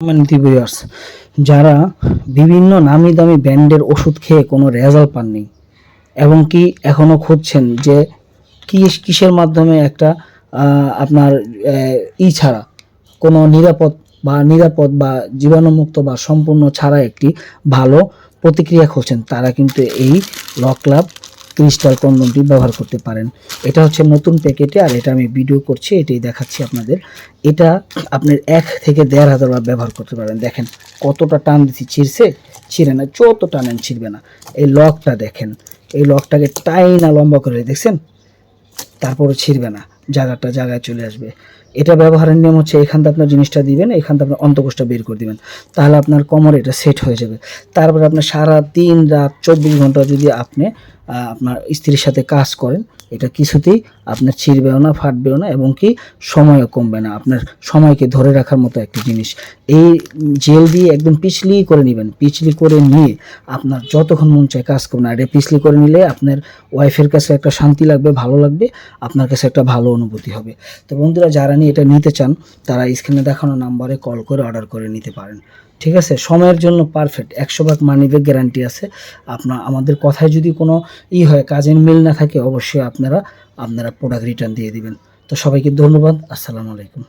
Viewers যারা বিভিন্ন নামি দামি ব্র্যান্ডের ওষুধ খেয়ে কোনো রেজাল্ট পাননি এবং কি এখনও খুঁজছেন যে কি কিসের মাধ্যমে একটা আপনার ই ছাড়া কোনো নিরাপদ বা নিরাপদ বা জীবাণুমুক্ত বা সম্পূর্ণ ছাড়া একটি ভালো প্রতিক্রিয়া খুঁজছেন, তারা কিন্তু এই লক লকলাভ ক্রিস্টাল কন্ডমটি ব্যবহার করতে পারেন। এটা হচ্ছে নতুন প্যাকেটে আর এটা আমি ভিডিও করছি, এটাই দেখাচ্ছি আপনাদের। এটা আপনি এক থেকে দেড় হাজার বার ব্যবহার করতে পারেন। দেখেন কতটা টান দিচ্ছি, ছিঁড়ছে? ছিঁড়ে না যত টানেন ছিঁড়বে না। এই লকটা দেখেন, এই লকটাকে টাইনা লম্বা করে, দেখছেন? তারপরে ছিঁড়বে না। জায়গাটা জায়গায় চলে আসবে। এটা ব্যবহারের নিয়ম হচ্ছে এখান থেকে আপনার জিনিসটা দিবেন, এখান থেকে আপনার অন্তকোষটা বের করে দিবেন। তাহলে আপনার কোমরে এটা সেট হয়ে যাবে। তারপরে আপনার সারা দিন রাত চব্বিশ ঘণ্টা যদি আপনি আপনার স্ত্রীর সাথে কাজ করেন, এটা কিছুতেই আপনার ছিঁড়বেও না, ফাটবেও না এবং কি সময়ও কমবে না। আপনার সময়কে ধরে রাখার মতো একটা জিনিস। এই জেল দিয়ে একদম পিছলি করে নেবেন। পিছলি করে নিয়ে আপনার যতক্ষণ মন চায় কাজ করুন। আর এটা পিছলি করে নিলে আপনার ওয়াইফের কাছে একটা শান্তি লাগবে, ভালো লাগবে। আপনার কাছে একটা ভালো অনুভূতি হবে। তো বন্ধুরা, যারা নিয়ে এটা নিতে চান, তারা স্ক্রিনে দেখানো নাম্বারে কল করে অর্ডার করে নিতে পারেন। ঠিক আছে? সময়ের জন্য পারফেক্ট একশো ভাগ মানিব্যাগ গ্যারান্টি আছে। আপনার আমাদের কথায় যদি কোনো ই হয়, কাজের মিল না থাকে, অবশ্যই আপনারা আপনারা প্রোডাক্ট রিটার্ন দিয়ে দিবেন। তো সবাইকে ধন্যবাদ। আসসালামু আলাইকুম।